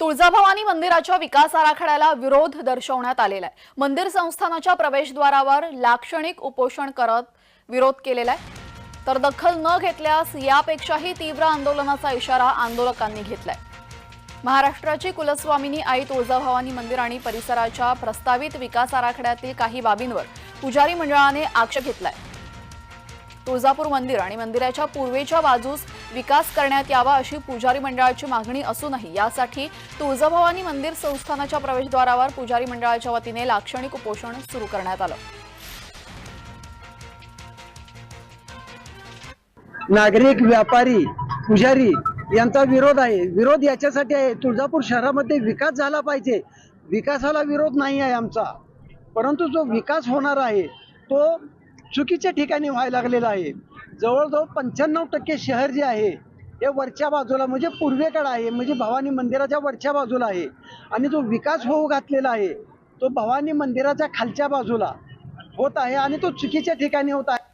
तुळजाभवानी मंदिराच्या विकास आराखड्याला विरोध दर्शवण्यात आलेला आहे. मंदिर संस्थानाच्या प्रवेशद्वारावर लाक्षणिक उपोषण करत विरोध केलेला आहे. तर दखल न घेतल्यास यापेक्षाही तीव्र आंदोलनाचा इशारा आंदोलकांनी घेतलाय. महाराष्ट्राची कुलस्वामिनी आई तुळजाभवानी मंदिर आणि परिसराच्या प्रस्तावित विकास आराखड्यातील काही बाबींवर पुजारी मंडळाने आक्षेप घेतलाय. तुळजापूर मंदिर आणि मंदिराच्या पूर्वेच्या बाजूस विकास करण्यात यावा अशी पुजारी मंडळाची मागणी असूनही यासाठी तुळजाभवानी मंदिर संस्थानाच्या प्रवेशद्वारावर पुजारी मंडळाच्या वतीने लाक्षणिक उपोषण सुरू करण्यात आलं. नागरिक व्यापारी पुजारी यांचा विरोध आहे. विरोध याच्यासाठी आहे. तुळजापूर शहरामध्ये विकास झाला पाहिजे. विकासाला विरोध नाही आहे आमचा. परंतु जो विकास होणार आहे तो चुकीच्या ठिकाणी व्हायला लागलेला आहे. जवळजवळ पंच्याण्णव टक्के शहर जे आहे हे वरच्या बाजूला म्हणजे पूर्वेकडे आहे. म्हणजे भवानी मंदिराच्या वरच्या बाजूला आहे. आणि जो विकास होऊ घातलेला आहे तो भवानी मंदिराच्या खालच्या बाजूला होत आहे आणि तो चुकीच्या ठिकाणी होत आहे.